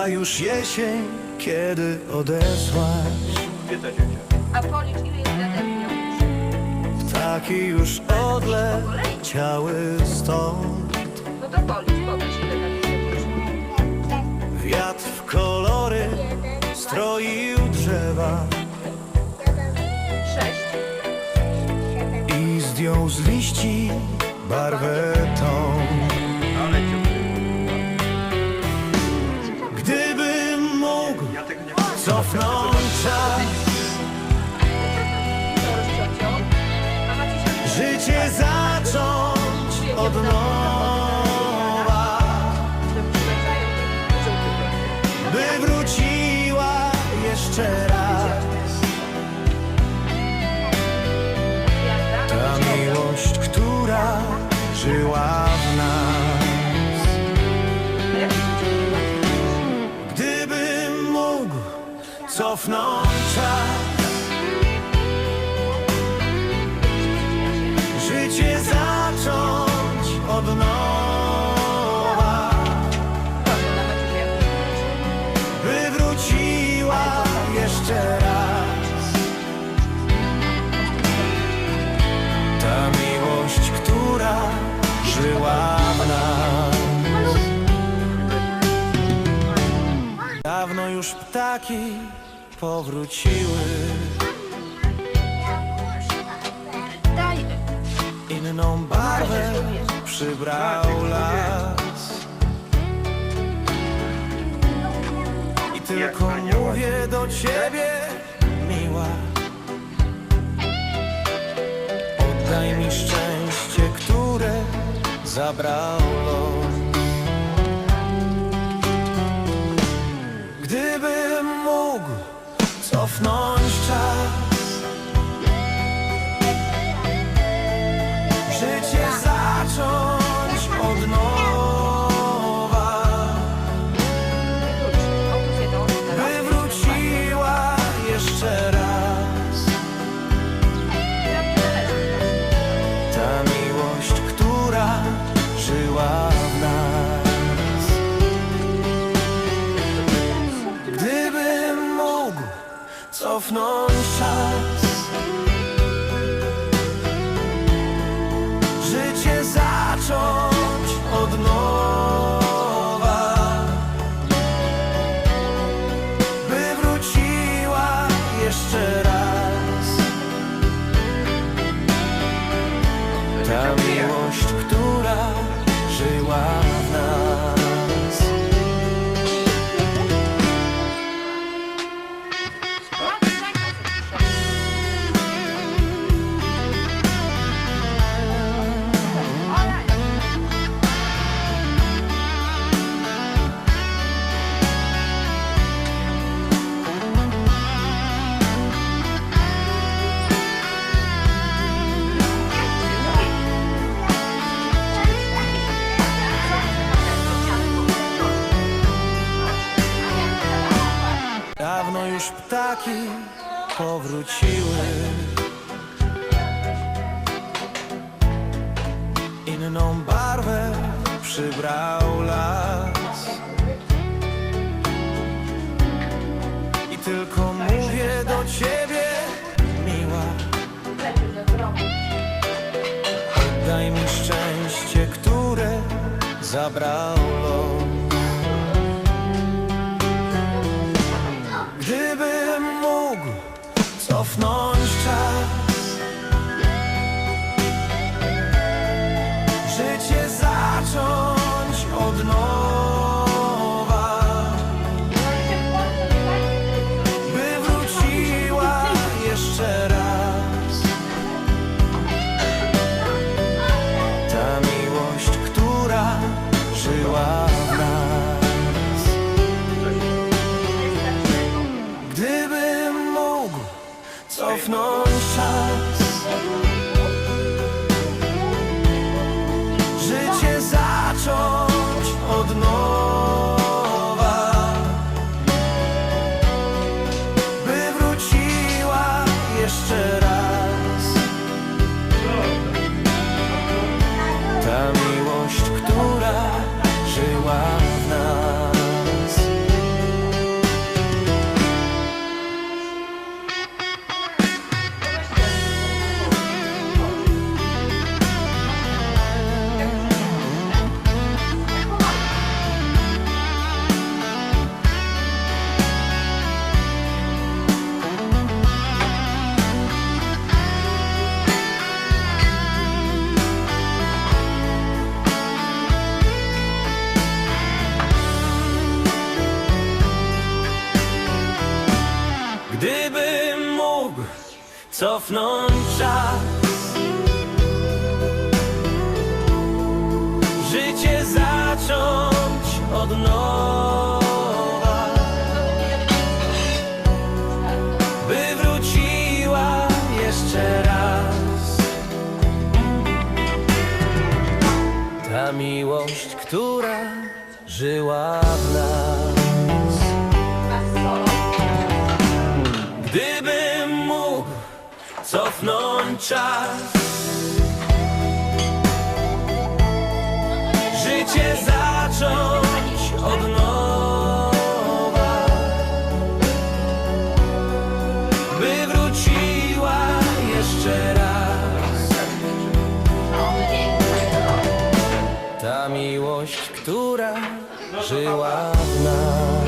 Była już jesień, kiedy odeszłaś A policz ile jest lat miał Ptaki już odleciały stąd. No to policz, pokaż ile miał Wiatr w kolory stroił drzewa Sześć. I zdjął z liści barwę tą cofnąć czas. Życie zacząć od nowa. By wróciła jeszcze raz. Ta miłość, która żyła cofnąć czas Życie zacząć od nowa. By wróciła jeszcze raz. Ta miłość, która żyła w nas. Dawno już ptaki powróciły. Daj. Inną barwę przybrał las. I tylko mówię do ciebie, miła. Oddaj mi szczęście, które zabrał los cofnąć czas. Życie zacząć od nowa. By wróciła jeszcze powróciły. Inną barwę przybrał las. I tylko mówię do ciebie, miła. Oddaj mi szczęście, które zabrał cofnąć cofnąć czas cofnąć czas. Życie zacząć od nowa. By wróciła jeszcze raz. Ta miłość, która żyła w nas czas. Życie zacząć od nowa. By wróciła jeszcze raz. Ta miłość, która żyła w nas